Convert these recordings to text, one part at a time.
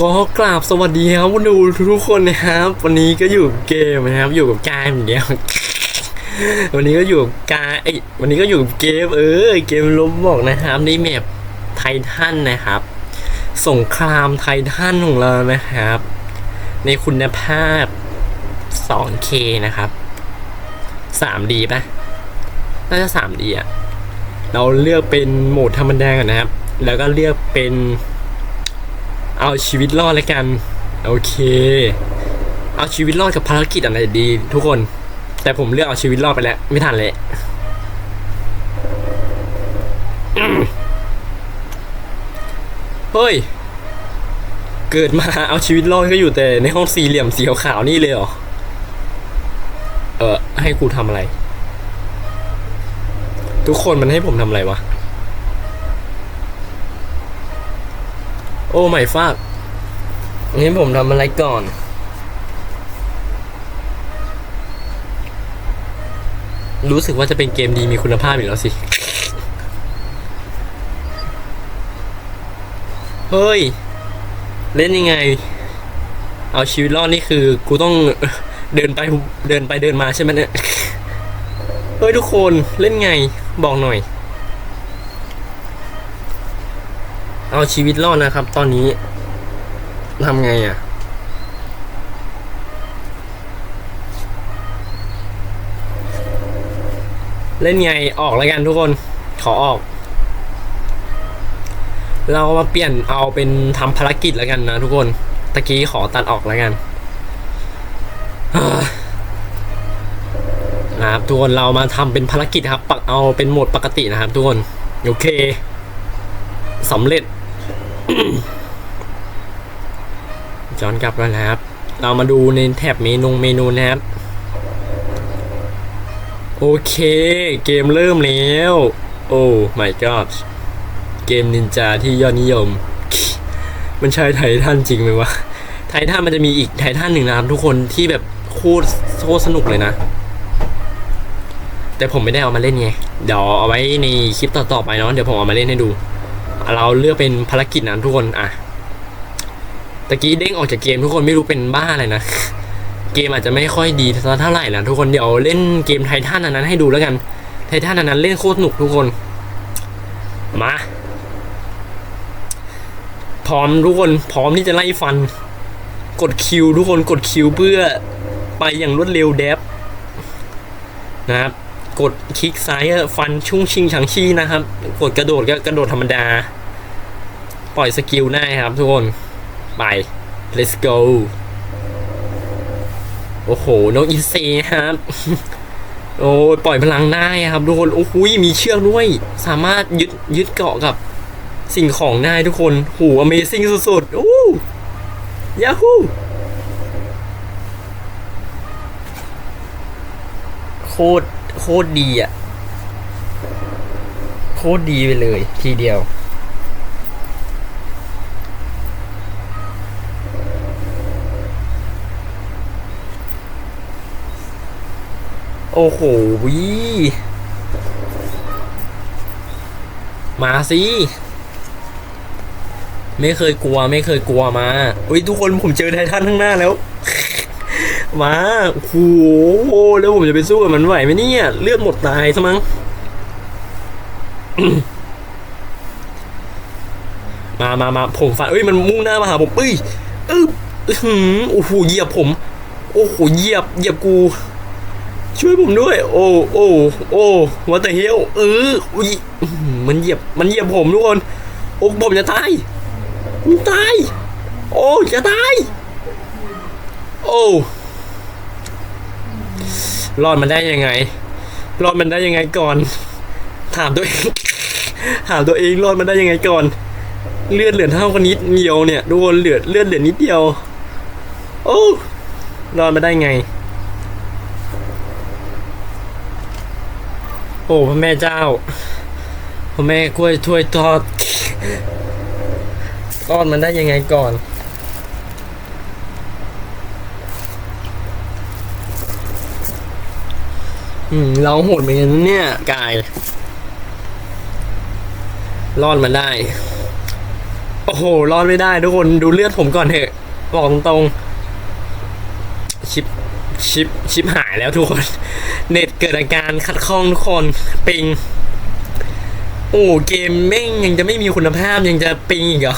ก็กราบสวัสดีครับคุณดูทุกคนนะครับ วันนี้ก็อยู่เกมนะครับ อยู่กับกายเหมือนเดิมวันนี้ก็อยู่กับกายเอ้ยวันนี้ก็อยู่กับเกม เออเกมลบบอกนะครับในแมปไททันนะครับ สงครามไททันของเรานะครับ ในคุณภาพ 2K นะครับ 3D ป่ะน่าจะ 3D อะเราเลือกเป็นโหมดธรรมดาก่อนนะครับ แล้วก็เลือกเป็น เอาชีวิตรอดแล้วกัน โอเค เอาชีวิตรอดกับภารกิจอะไรดี ทุกคน แต่ผมเลือกเอาชีวิตรอดไปแล้ว ไม่ทันเลยเฮ้ย เกิดมาเอาชีวิตรอดก็อยู่แต่ในห้องสี่เหลี่ยมสีขาวๆนี่เลยเหรอ เออให้กูทำอะไร ทุกคนมันให้ผมทำอะไรวะ โอ้ไม่ฟากงั้นผมทำอะไรก่อน รู้สึกว่าจะเป็นเกมดีมีคุณภาพอีกแล้วสิ เฮ้ย เล่นยังไง เอาชีวิตรอดนี่คือ กูต้องเดินไปเดินไปเดินมาใช่ไหมเนี่ย เฮ้ยทุกคนเล่นไงบอกหน่อย เอาชีวิตรอดนะครับ ตอนนี้ทำไงอะ่ะ เล่นไงออกแล้วกันทุกคน ขอออก เรามาเปลี่ยนเอาเป็นทำภารกิจแล้วกันนะทุกคน ตะกี้ขอตัดออกแล้วกันนะครับทุกคนเรามาทำเป็นภารกิจครับ ปักเอาเป็นโหมดปกตินะครับทุกคน โอเคสำเร็จ ย้อนกลับแล้วนะครับ เรามาดูในแท็บเมนูเมนูนะครับ โอเค เกมเริ่มแล้ว โอ้ my god เกมนินจาที่ยอดนิยม มันใช่ไททันจริงไหมวะ ไททันมันจะมีอีกไททันหนึ่งนะครับทุกคนที่แบบโคตรโคตรสนุกเลยนะ แต่ผมไม่ได้เอามาเล่นไง เดี๋ยวเอาไว้ในคลิปต่อๆไปเนาะ เดี๋ยวผมเอามาเล่นให้ดู เราเลือกเป็นภารกิจนะทุกคนอะตะกี้เด้งออกจากเกมทุกคนไม่รู้เป็นบ้าอะไรนะเกมอาจจะไม่ค่อยดีเท่าไหร่นะทุกคนเดี๋ยวเล่นเกมไททันอันนั้นให้ดูแล้วกันไททันอันนั้นเล่นโคตรสนุกทุกคนมาพร้อมทุกคนพร้อมที่จะไล่ฟัน กดคิวทุกคนกดคิวเพื่อไปอย่างรวดเร็วแดบนะครับ กดคลิกซ้ายฟันชุ่งชิงฉังชี่นะครับ กดกระโดดก็กระโดดธรรมดา ปล่อยสกิลได้ครับทุกคน ไป let's go โอ้โหน้องอินเซครับ โอ้ยปล่อยพลังได้ครับทุกคน โอ้โหมีเชือกด้วย สามารถยึดยึดเกาะกับสิ่งของได้ทุกคนโห Amazing สุดๆโอ้ยาฮูโคตร โคตรดีอะ โคตรดีไปเลย ทีเดียว โอ้โหวิมาสิ ไม่เคยกลัว ไม่เคยกลัวมา อุ้ยทุกคนผมเจอไททันข้างหน้าแล้ว มาโอ้โหแล้วผมจะไปสู้กับมันไหวไหมเนี่ยเลือดหมดตายซะมั้งมามามาผมฟันเอ้ยมันมุ่งหน้ามาหาผมเอ้ยเอ้ยอื้อหือโอ้โหเหยียบผม โอ้โหเหยียบเหยียบกู ช่วยผมด้วย โอ้โอ้โอ้วัตเฮลเอออุ้ยอื้อหือมันเหยียบมันเหยียบผมทุกคนโอ้ผมจะตายผมตาย โอ้จะตาย โอ้ รอดมันได้ยังไง รอดมันได้ยังไงก่อน ถามตัวเอง ถามตัวเองรอดมันได้ยังไงก่อน เลือดเหลือเท่ากันนิดเดียวเนี่ยทุกคนเลือดเลือดเหลือนิดเดียว โอ้รอดมาได้ไง โอ้พระแม่เจ้าพระแม่กล้วยถ้วยทอดรอดมันได้ยังไงก่อน อืมเราโหดเหมือนกันเนี่ยกาย รอดมันได้โโอ้โห รอดไม่ได้ ทุกคนดูเลือดผมก่อนเถอะบอกตรงๆชิปชิปชิปหายแล้วทุกคน เน็ตเกิดอาการขัดข้องทุกคนปิง โอ้เกมแม่งยังจะไม่มีคุณภาพยังจะปิงอีกเหรอ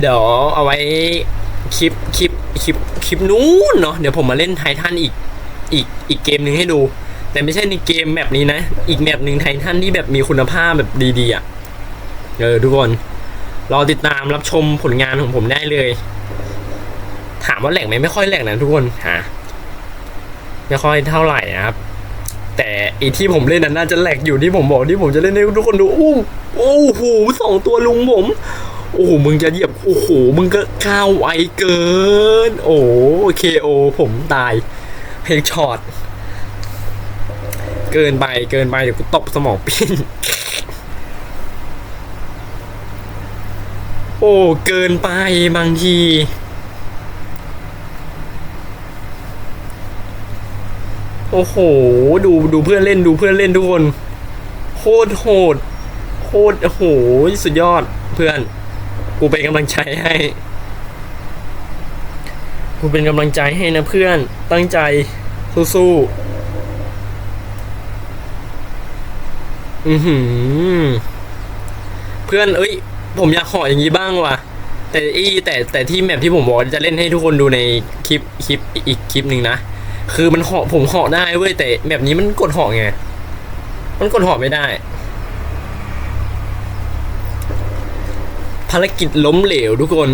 เดี๋ยวเอาไว้คลิปคลิปคลิปคลิปนู้นเนาะเดี๋ยวผมมาเล่นไททันอีก อีกอีกเกมหนึ่งให้ดู แต่ไม่ใช่ในเกมแบบนี้นะ อีกแบบหนึ่งไททันที่แบบมีคุณภาพแบบดีๆอะ่ะเออทุกคนรอติดตามรับชมผลงานของผมได้เลย ถามว่าแหลกไหมไม่ค่อยแหลกนะทุกคนฮะไม่ค่อยเท่าไหร่นะครับ แต่อีที่ผมเล่นนั้นน่าจะแหลกอยู่ที่ผมบอกที่ผมจะเล่นให้ทุกคนดูอู้โอ้โหสองตัวลุงผมโอ้โหมึงจะเหยียบโอ้โหมึงก็ก้าวไวเกิน โอ้เคโอผมตาย ลงช็อตเกินไปเกินไปเดี๋ยวกูตบสมองปิ้นโอ้เกินไปบางทีโอ้โห ดูดูเพื่อนเล่นดูเพื่อนเล่นทุกคน โคตรโหด โคตรโอ้โหสุดยอดเพื่อน กูเป็นกำลังใจให้ กูเป็นกำลังใจให้นะเพื่อนตั้งใจ สู้ๆอือหือ เพื่อน เอ้ย ผมอยากขออย่างนี้บ้างว่ะ แต่อีแต่แต่ที่แมปที่ผมบอกจะเล่นให้ทุกคนดูในคลิปคลิปอีกคลิปหนึ่งนะ คือมันเหาะผมเหาะได้เว้ยแต่แบบนี้มันกดเหาะไง มันกดเหาะไม่ได้ ภารกิจล้มเหลวทุกคน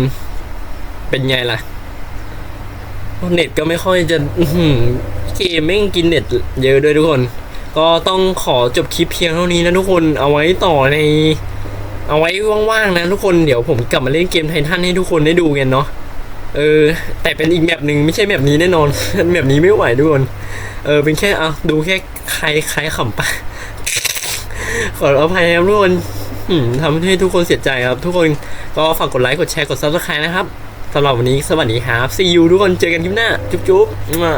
เป็นไงล่ะ เน็ตก็ไม่ค่อยจะ อือหือ เกมแม่งกินเน็ตเยอะด้วยทุกคน ก็ต้องขอจบคลิปเพียงเท่านี้นะทุกคนเอาไว้ต่อในเอาไว้ว่างๆนะทุกคนเดี๋ยวผมกลับมาเล่นเกมไททันให้ทุกคนได้ดูกันเนาะเออ แต่เป็นอีกแมปหนึ่งไม่ใช่แมปนี้แน่นอนแมปนี้ไม่ไหวทุกคนเออเป็นแค่เอาดูแค่ใครใครขำปะขออภัยครับทุกคนทำให้ทุกคนเสียใจครับ ทุกคนก็ฝากกดไลค์กดแชร์กด subscribe นะครับสำหรับวันนี้สวัสดีครับ see you ทุกคนเจอกันคลิปหน้า จุ๊บๆมา